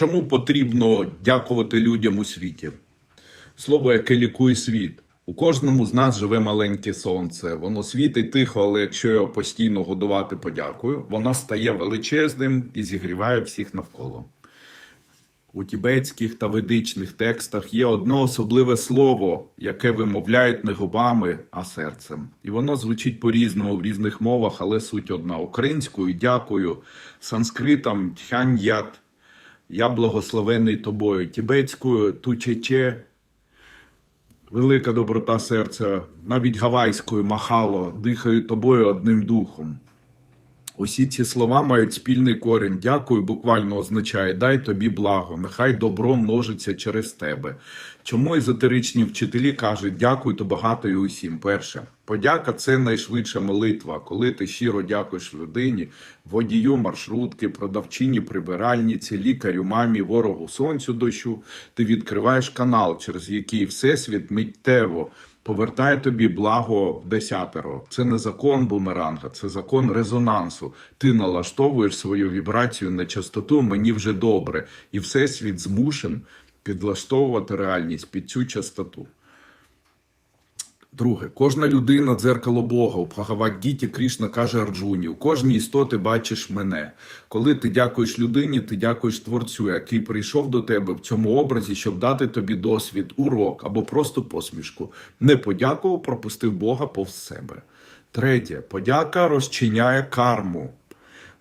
Чому потрібно дякувати людям у світі? Слово, яке лікує світ. У кожному з нас живе маленьке сонце. Воно світить тихо, але якщо його постійно годувати подякою, воно стає величезним і зігріває всіх навколо. У тібетських та ведичних текстах є одне особливе слово, яке вимовляють не губами, а серцем. І воно звучить по-різному в різних мовах, але суть одна: українською дякую, санскритом тхяньят, я благословений тобою, тібетською тучече, велика доброта серця, навіть гавайською махало, дихаю тобою одним духом. Усі ці слова мають спільний корінь. Дякую буквально означає дай тобі благо, нехай добро множиться через тебе. Чому езотеричні вчителі кажуть дякую то багато і усім? Перше, подяка це найшвидша молитва. Коли ти щиро дякуєш людині, водію, маршрутки, продавчині, прибиральниці, лікарю, мамі, ворогу, сонцю дощу, ти відкриваєш канал, через який всесвіт миттєво повертає тобі благо в десятеро. Це не закон бумеранга, це закон резонансу. Ти налаштовуєш свою вібрацію на частоту мені вже добре, і всесвіт змушен підлаштовувати реальність під цю частоту. Друге, кожна людина дзеркало Бога. У Бхагавадгіті Крішна каже Арджуні: у кожній істоти бачиш мене. Коли ти дякуєш людині, ти дякуєш творцю, який прийшов до тебе в цьому образі, щоб дати тобі досвід, урок або просто посмішку. Не подякував, пропустив Бога повз себе. Третє, подяка розчиняє карму.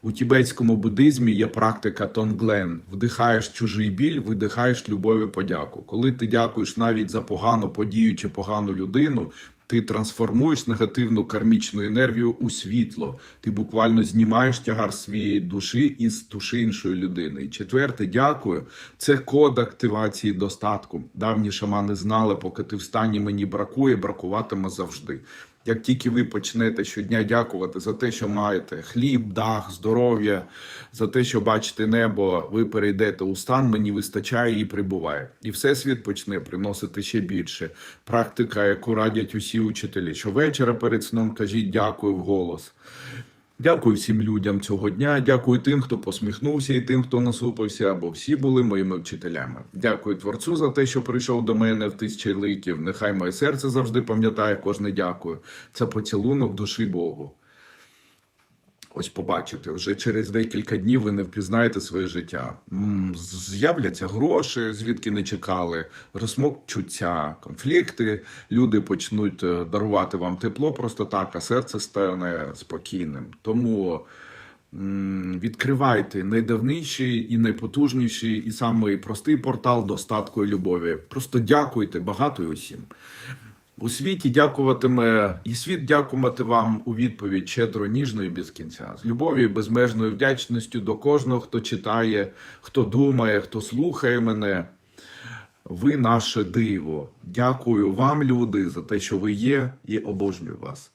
У тібетському буддизмі є практика тонглен. Вдихаєш чужий біль, видихаєш любов і подяку. Коли ти дякуєш навіть за погану подію чи погану людину, ти трансформуєш негативну кармічну енергію у світло. Ти буквально знімаєш тягар своєї душі із душі іншої людини. І четверте, дякую. Це код активації достатку. Давні шамани знали, поки ти в стані мені бракує, бракуватиме завжди. Як тільки ви почнете щодня дякувати за те, що маєте хліб, дах, здоров'я, за те, що бачите небо, ви перейдете у стан, мені вистачає і прибуває. І всесвіт почне приносити ще більше. Практика, яку радять усі учителі, що вечора перед сном кажіть дякую в голос. Дякую всім людям цього дня. Дякую тим, хто посміхнувся, і тим, хто насупився, бо всі були моїми вчителями. Дякую творцю за те, що прийшов до мене в тисячі ликів. Нехай моє серце завжди пам'ятає кожне дякую. Це поцілунок душі Богу. Ось побачите, вже через декілька днів ви не впізнаєте своє життя. З'являться гроші, звідки не чекали, розмокчуться конфлікти, люди почнуть е, дарувати вам тепло просто так, а серце стане спокійним. Тому відкривайте найдавніший і найпотужніший, і самий простий портал достатку і любові. Просто дякуйте багато і усім. У світі дякуватиме, і світ дякувати вам у відповідь щедро, ніжно без кінця. З любов'ю безмежною вдячністю до кожного, хто читає, хто думає, хто слухає мене. Ви наше диво. Дякую вам, люди, за те, що ви є, і обожнюю вас.